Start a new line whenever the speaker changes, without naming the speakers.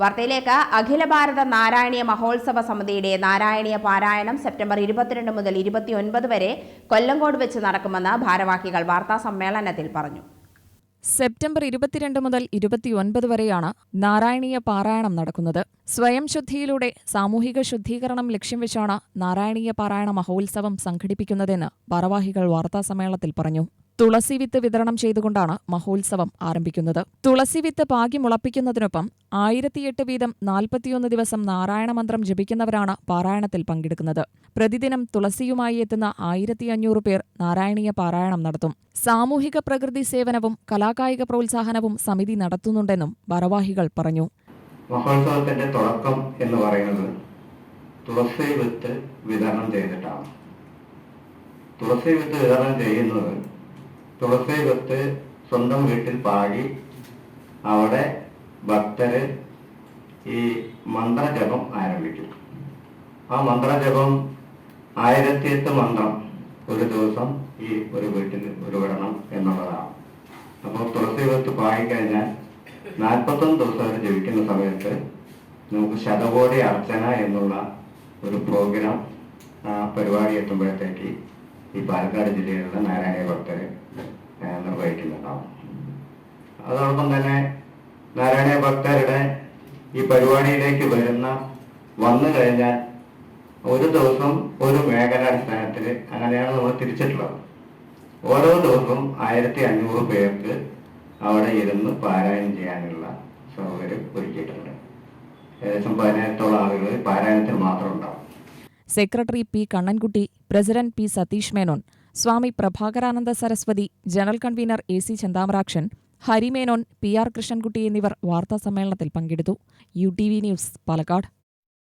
വാർത്തയിലേക്ക്. അഖില ഭാരത നാരായണീയ മഹോത്സവ സമിതിയുടെ നാരായണീയ പാരായണം സെപ്റ്റംബർ ഇരുപത്തിരണ്ട് മുതൽ ഇരുപത്തിയൊൻപത് വരെ കൊല്ലങ്കോട് വെച്ച് നടക്കുമെന്ന് ഭാരവാഹികൾ വാർത്താ സമ്മേളനത്തിൽ പറഞ്ഞു.
സെപ്റ്റംബർ ഇരുപത്തിരണ്ട് മുതൽ ഇരുപത്തിയൊൻപത് വരെയാണ് നാരായണീയ പാരായണം നടക്കുന്നത്. സ്വയം ശുദ്ധിയിലൂടെ സാമൂഹിക ശുദ്ധീകരണം ലക്ഷ്യം വെച്ചാണ് നാരായണീയ പാരായണ മഹോത്സവം സംഘടിപ്പിക്കുന്നതെന്ന് ഭാരവാഹികൾ വാർത്താസമ്മേളനത്തിൽ പറഞ്ഞു. തുളസി വിത്ത് വിതരണം ചെയ്തുകൊണ്ടാണ് മഹോത്സവം ആരംഭിക്കുന്നത്. തുളസി വിത്ത് പാകി മുളപ്പിക്കുന്നതിനൊപ്പം ആയിരത്തിയെട്ട് വീതം നാൽപ്പത്തിയൊന്ന് ദിവസം നാരായണ മന്ത്രം ജപിക്കുന്നവരാണ് പാരായണത്തിൽ പങ്കെടുക്കുന്നത്. പ്രതിദിനം തുളസിയുമായി എത്തുന്ന ആയിരത്തി അഞ്ഞൂറ് പേർ നാരായണീയ പാരായണം നടത്തും. സാമൂഹിക പ്രകൃതി സേവനവും കലാകായിക പ്രോത്സാഹനവും സമിതി നടത്തുന്നുണ്ടെന്നും ഭാരവാഹികൾ പറഞ്ഞു.
മഹോത്സവത്തിന്റെ തുടക്കം എന്ന് പറയുന്നത് തുളസി വിത്ത് വിതരണം ചെയ്തിട്ടാണ്. തുളസി വിത്ത് വിതരണം ചെയ്യുന്നത് തുളസി കൊത്ത് സ്വന്തം വീട്ടിൽ പാടി അവിടെ ഭക്തര് ഈ മന്ത്രജപം ആരംഭിക്കും. ആ മന്ത്രജപം ആയിരത്തി എട്ട് മന്ത്രം ഒരു ദിവസം ഈ ഒരു വീട്ടിൽ ഉരുവിടണം എന്നുള്ളതാണ്. അപ്പോൾ തുളസി വിത്ത് പാടിക്കഴിഞ്ഞാൽ നാൽപ്പത്തൊന്ന് ദിവസം അവർ ജപിക്കുന്ന സമയത്ത് നമുക്ക് ശതകോടി അർച്ചന എന്നുള്ള ഒരു പ്രോഗ്രാം പരിപാടി എത്തുമ്പോഴത്തേക്ക് ഈ പാലക്കാട് ജില്ലയിലുള്ള നാരായണ ഭക്തര് അതോടൊപ്പം തന്നെ നാരായണ ഭക്തരുടെ ഈ പരിപാടിയിലേക്ക് വരുന്ന വന്നു കഴിഞ്ഞാൽ ഒരു ദിവസം ഒരു മേഖല അടിസ്ഥാനത്തിൽ അങ്ങനെയാണ് നമ്മൾ തിരിച്ചിട്ടുള്ളത്. ഓരോ ദിവസവും ആയിരത്തി അഞ്ഞൂറ് പേർക്ക് അവിടെ ഇരുന്ന് പാരായണം ചെയ്യാനുള്ള സൗകര്യം ഒരുക്കിയിട്ടുണ്ട്. ഏകദേശം പതിനായിരത്തോളം ആളുകൾ പാരായണത്തിന് മാത്രം ഉണ്ടാവും.
Secretary P Kannankutty president P Satheesh Menon Swami Prabhakarananda Saraswathi general convener A C Chanthamarakshan Harimenon P R Krishnankutty എന്നിവർ വാർത്താസമ്മേളനത്തിൽ പങ്കെടുത്തു. U T V news Palakkad.